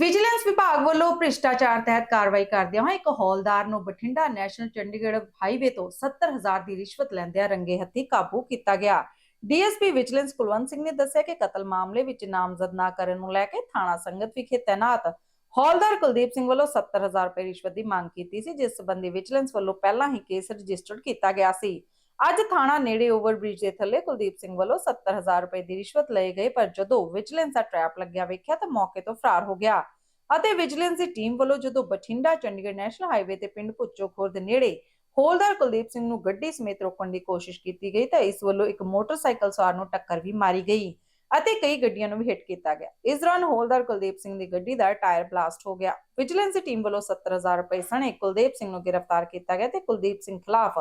Vigilance ਵਿਭਾਗ ਵੱਲੋਂ ਭ੍ਰਿਸ਼ਟਾਚਾਰ ਤਹਿਤ ਕਾਰਵਾਈ ਕਰਦਿਆਂ ਇੱਕ ਹੌਲਦਾਰ ਨੂੰ ਬਠਿੰਡਾ ਨੈਸ਼ਨਲ ਚੰਡੀਗੜ੍ਹ ਹਾਈਵੇ ਤੋਂ 70000 ਦੀ ਰਿਸ਼ਵਤ ਲੈਂਦਿਆਂ ਰੰਗੇ ਹੱਥੀ ਕਾਬੂ ਕੀਤਾ ਗਿਆ। ਡੀਐਸਪੀ ਵਿਜੀਲੈਂਸ ਕੁਲਵੰਤ ਸਿੰਘ ਨੇ ਦੱਸਿਆ ਕਿ ਕਤਲ ਮਾਮਲੇ ਵਿੱਚ ਨਾਮਜ਼ਦ ਨਾ ਕਰਨ ਨੂੰ ਲੈ ਕੇ ਥਾਣਾ ਸੰਗਤ ਵਿਖੇ ਤੈਨਾਤ ਹੌਲਦਾਰ ਕੁਲਦੀਪ ਸਿੰਘ ਵੱਲੋਂ 70000 ਰੁਪਏ ਰਿਸ਼ਵਤ ਦੀ ਮੰਗ ਕੀਤੀ ਸੀ, ਜਿਸ ਸੰਬੰਧੀ ਵਿਜੀਲੈਂਸ ਵੱਲੋਂ ਪਹਿਲਾਂ ਹੀ ਕੇਸ ਰਜਿਸਟਰਡ ਕੀਤਾ ਗਿਆ ਸੀ। ਅੱਜ ਥਾਣਾ ਨੇੜੇ ਓਵਰਬ੍ਰਿਜ ਦੇ ਥੱਲੇ ਕੁਲਦੀਪ ਸਿੰਘ ਵੱਲੋਂ 70000 ਰੁਪਏ ਦੀ ਰਿਸ਼ਵਤ ਲਏ ਗਏ, ਪਰ ਜਦੋਂ ਵਿਜੀਲੈਂਸ ਦਾ ਟਰੈਪ ਲੱਗਿਆ ਵੇਖਿਆ ਤਾਂ ਮੌਕੇ ਤੋਂ ਫਰਾਰ ਹੋ ਗਿਆ। ਅਤੇ ਵਿਜੀਲੈਂਸ ਦੀ ਟੀਮ ਵੱਲੋਂ ਜਦੋਂ ਬਠਿੰਡਾ, ਚੰਡੀਗੜ੍ਹ ਨੈਸ਼ਨਲ ਹਾਈਵੇ ਤੇ ਪਿੰਡ ਭੁੱਚੋ ਦੇ ਨੇੜੇ ਹੌਲਦਾਰ ਕੁਲਦੀਪ ਸਿੰਘ ਨੂੰ ਗੱਡੀ ਸਮੇਤ ਰੋਕਣ ਦੀ ਕੋਸ਼ਿਸ਼ ਕੀਤੀ ਗਈ ਤਾਂ ਇਸ ਵੱਲੋਂ ਇੱਕ ਮੋਟਰਸਾਈਕਲ ਸਵਾਰ ਨੂੰ ਟੱਕਰ ਵੀ ਮਾਰੀ ਗਈ। ਅਤੇ ਕਈ ਗੱਡੀਆਂ ਨੂੰ ਵੀ ਹਿੱਟ ਕੀਤਾ ਗਿਆ। ਇਸ ਦੌਰਾਨ ਹੌਲਦਾਰ ਕੁਲਦੀਪ ਸਿੰਘ ਦੀ ਗੱਡੀ ਦਾ ਟਾਇਰ ਬਲਾਸਟ ਹੋ ਗਿਆ। ਵਿਜੀਲੈਂਸ ਦੀ ਟੀਮ ਵੱਲੋਂ 70000 ਰੁਪਏ ਸਣੇ ਕੁਲਦੀਪ ਸਿੰਘ ਨੂੰ ਗ੍ਰਿਫਤਾਰ ਕੀਤਾ ਗਿਆ ਤੇ ਕੁਲਦੀਪ ਸਿੰਘ ਖਿਲਾਫ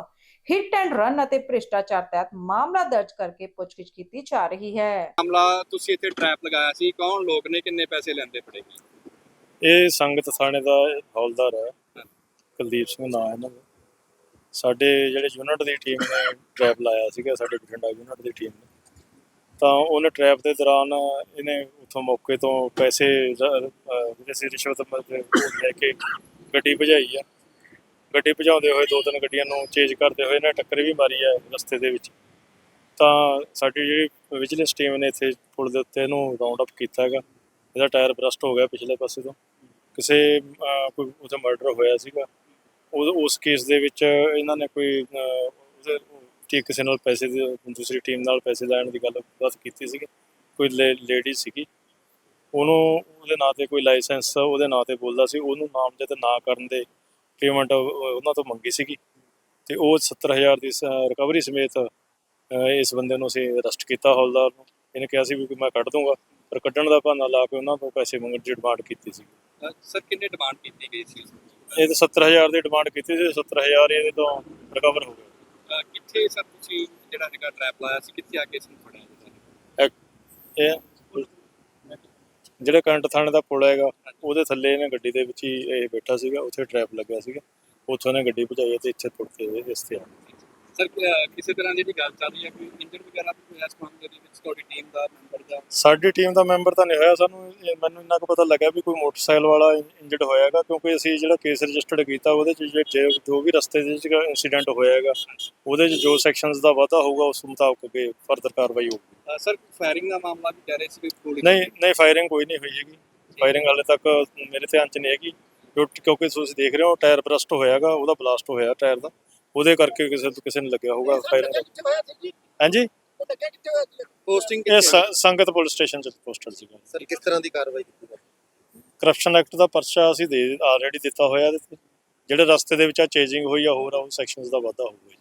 ਹਿੱਟ ਐਂਡ ਰਨ ਅਤੇ ਭ੍ਰਿਸ਼ਟਾਚਾਰ ਤਹਿਤ ਮਾਮਲਾ ਦਰਜ ਕਰਕੇ ਪੁੱਛਗਿੱਛ ਕੀਤੀ ਜਾ ਰਹੀ ਹੈ। ਮਾਮਲਾ ਤੁਸੀਂ ਇੱਥੇ ਟ੍ਰੈਪ ਲਗਾਇਆ ਸੀ। ਕੌਣ? ਲੋਕ ਨੇ ਕਿੰਨੇ ਪੈਸੇ ਲੈਂਦੇ ਫੜੇ ਇਹ ਸੰਗਤ ਥਾਣੇ ਦਾ ਹੌਲਦਾਰ ਹੈ। ਕੁਲਦੀਪ ਸਿੰਘ ਨਾਂ ਹੈ ਇਹਨਾਂ ਦਾ। ਸਾਡੇ ਜਿਹੜੇ ਯੂਨਿਟ ਦੀ ਟੀਮ ਨੇ ਟਰੈਪ ਲਾਇਆ ਸੀਗਾ ਸਾਡੇ ਬਠਿੰਡਾ ਯੂਨਿਟ ਦੀ ਟੀਮ ਨੇ। ਤਾਂ ਉਹਨੇ ਟਰੈਪ ਦੇ ਦੌਰਾਨ ਇਹਨੇ ਉਥੋਂ ਮੌਕੇ ਤੋਂ ਪੈਸੇ ਰ- ਜਿਹੜੇ ਸੀ ਰਿਸ਼ਵਤ ਲੈ ਕੇ ਗੱਡੀ ਭਜਾਈ ਆ। ਗੱਡੀ ਭਜਾਉਂਦੇ ਹੋਏ ਦੋ ਤਿੰਨ ਗੱਡੀਆਂ ਨੂੰ ਚੇਂਜ ਕਰਦੇ ਹੋਏ ਇਹਨੇ ਟੱਕਰ ਵੀ ਮਾਰੀ ਆ ਰਸਤੇ ਦੇ ਵਿੱਚ। ਤਾਂ ਸਾਡੀ ਜਿਹੜੀ ਵਿਜੀਲੈਂਸ ਟੀਮ ਨੇ ਇੱਥੇ ਪੁਲ ਦੇ ਉੱਤੇ ਇਹਨੂੰ ਰਾਉਂਡ ਅਪ ਕੀਤਾ ਹੈਗਾ। ਇਹਦਾ ਟਾਇਰ ਬਰਸਟ ਹੋ ਗਿਆ ਪਿਛਲੇ ਪਾਸੇ ਤੋਂ। ਕਿਸੇ ਕੋਈ ਉੱਥੇ ਮਰਡਰ ਹੋਇਆ ਸੀਗਾ। ਉਹ, ਉਸ ਕੇਸ ਦੇ ਵਿੱਚ ਇਹਨਾਂ ਨੇ ਕੋਈ ਉਹਦੇ ਠੀਕ ਕਿਸੇ ਨਾਲ ਪੈਸੇ ਦੇ ਦੂਸਰੀ ਟੀਮ ਨਾਲ ਪੈਸੇ ਲੈਣ ਦੀ ਗੱਲ ਬਾਤ ਕੀਤੀ ਸੀਗੀ। ਕੋਈ ਲੇਡੀ ਸੀਗੀ। ਉਹਨੂੰ ਉਹਦੇ ਨਾਂ ਤੇ ਕੋਈ ਲਾਇਸੈਂਸ ਉਹਦੇ ਨਾਂ ਤੇ ਬੋਲਦਾ ਸੀ। ਉਹਨੂੰ ਨਾਮਜ਼ਦ ਨਾ ਕਰਨ ਦੇ ਪੇਮੈਂਟ ਉਹਨਾਂ ਤੋਂ ਮੰਗੀ ਸੀਗੀ। ਤੇ ਉਹ 70000 ਦੀ ਰਿਕਵਰੀ ਸਮੇਤ ਇਸ ਬੰਦੇ ਨੂੰ ਅਸੀਂ ਅਰੈਸਟ ਕੀਤਾ ਹੌਲਦਾਰ ਨੂੰ। ਇਹਨੇ ਕਿਹਾ ਸੀ ਵੀ ਮੈਂ ਕੱਢ ਦੂੰਗਾ। ਪਰ ਕੱਢਣ ਦਾ ਬਹਾਨਾ ਲਾ ਕੇ ਉਹਨਾਂ ਤੋਂ ਪੈਸੇ ਮੰਗਣ ਦੀ ਡਿਮਾਂਡ ਕੀਤੀ ਸੀ। ਸਰ ਕਿੰਨੇ ਡਿਮਾਂਡ ਕੀਤੀ ਗਈ ਸੀ ਇਹ ਤਾਂ 70000 ਦੀ ਡਿਮਾਂਡ ਕੀਤੀ ਸੀ। 70000 ਇਹਦੇ ਤੋਂ ਰਿਕਵਰ ਹੋ ਗਿਆ। ਕਿੱਥੇ ਸਰ ਤੁਸੀਂ ਜਿਹੜਾ ਹੈਗਾ ਟ੍ਰੈਪ ਲਾਇਆ ਸੀ ਕਿੱਥੇ ਆ ਕੇ ਇਸ ਨੂੰ ਫੜਿਆ? ਇਹ ਜਿਹੜਾ ਕਰੰਟ ਥਾਣੇ ਦਾ ਪੁਲ ਹੈਗਾ ਉਹਦੇ ਥੱਲੇ ਇਹਨੇ ਗੱਡੀ ਦੇ ਵਿੱਚ ਹੀ ਇਹ ਬੈਠਾ ਸੀਗਾ ਉੱਥੇ ਟਰੈਪ ਲੱਗਿਆ ਸੀਗਾ। ਉੱਥੋਂ ਇਹਨੇ ਗੱਡੀ ਭਜਾਈ ਤੇ ਇੱਥੇ ਤੁਰਤੇ ਇਸ ਤੇ ਸਰ ਕਿਸੇ ਤਰ੍ਹਾਂ ਦੀ ਗੱਲ ਚੱਲ ਰਹੀ ਹੈ ਕੋਈ ਇੰਜਰ ਵਗੈਰਾ ਵੀ ਹੋਇਆ ਇਸ ਮਾਮਲੇ ਦੇ ਵਿੱਚ? ਤੁਹਾਡੀ ਟੀਮ ਦਾ ਸਾਡੀ ਟੀਮ ਦਾ ਮੈਂਬਰ ਤਾਂ ਨਹੀਂ ਹੋਇਆ ਸਾਨੂੰ ਇਹ- ਮੈਨੂੰ ਇੰਨਾ ਕੁ ਪਤਾ ਲੱਗਾ ਵੀ ਕੋਈ ਮੋਟਰਸਾਈਕਲ ਵਾਲਾ ਇੰਜਰਡ ਹੋਇਆਗਾ ਕਿਉਂਕਿ ਅਸੀਂ ਜਿਹੜਾ ਕੇਸ ਰਜਿਸਟਰਡ ਕੀਤਾ ਉਹਦੇ ਚ ਜੇ- ਜੇ ਜੋ ਵੀ ਰਸਤੇ ਦੇ ਵਿੱਚ ਇਨਸੀਡੈਂਟ ਹੋਇਆਗਾ ਉਹਦੇ ਚ ਜੋ ਸੈਕਸ਼ਨਸ ਦਾ ਵਾਧਾ ਹੋਊਗਾ ਉਸ ਮੁਤਾਬਕ ਅੱਗੇ ਫਰਦਰ ਕਾਰਵਾਈ ਹੋਊਗੀ। ਸਰ ਫਾਇਰਿੰਗ ਦਾ ਮਾਮਲਾ ਵੀ ਕਹਿ ਰਹੇ ਸੀ ਵੀ ਗੋਲੀ ਨਹੀਂ ਨਹੀਂ ਫਾਇਰਿੰਗ ਕੋਈ ਨਹੀਂ ਹੋਈ ਹੈਗੀ। ਫਾਇਰਿੰਗ ਹਾਲੇ ਤੱਕ ਮੇਰੇ ਧਿਆਨ ਚ ਨਹੀਂ ਹੈਗੀ। ਕਿਉਂ- ਕਿਉਂਕਿ ਤੁਸੀਂ ਦੇਖ ਰਹੇ ਹੋ ਟਾਇਰ ਬਰਸਟ ਹੋਇਆਗਾ ਉਹਦਾ ਬਲਾਸਟ ਹੋਇਆ ਟਾਇਰ ਦਾ। ਉਹਦੇ ਕਰਕੇ ਕਿਸੇ ਕਿਸੇ ਨੂੰ ਲੱਗਿਆ ਹੋਊਗਾ ਫਾਇਰਿੰਗ ਹਾਂਜੀ? ਪੋਸਟਿੰਗ ਇਹ ਸ- ਸੰਗਤ ਪੁਲਿਸ ਸਟੇਸ਼ਨ ਚ ਪੋਸਟਡ ਸੀਗਾ। ਸਰ ਕਿਸ ਤਰ੍ਹਾਂ ਦੀ ਕਾਰਵਾਈ ਕੀਤੀ ਜਾਵੇ ਕਰਪਸ਼ਨ ਐਕਟ ਦਾ ਪਰਚਾ ਅਸੀਂ ਦੇ ਆਲਰੇਡੀ ਦਿੱਤਾ ਹੋਇਆ ਇਹਦੇ ਤੇ ਜਿਹੜੇ ਰਸਤੇ ਦੇ ਵਿੱਚ ਆ ਚੇਂਜਿੰਗ ਹੋਈ ਆ ਹੋਰ ਆ ਉਹ ਸੈਕਸ਼ਨਸ ਦਾ ਵਾਧਾ ਹੋਊਗਾ ਜੀ।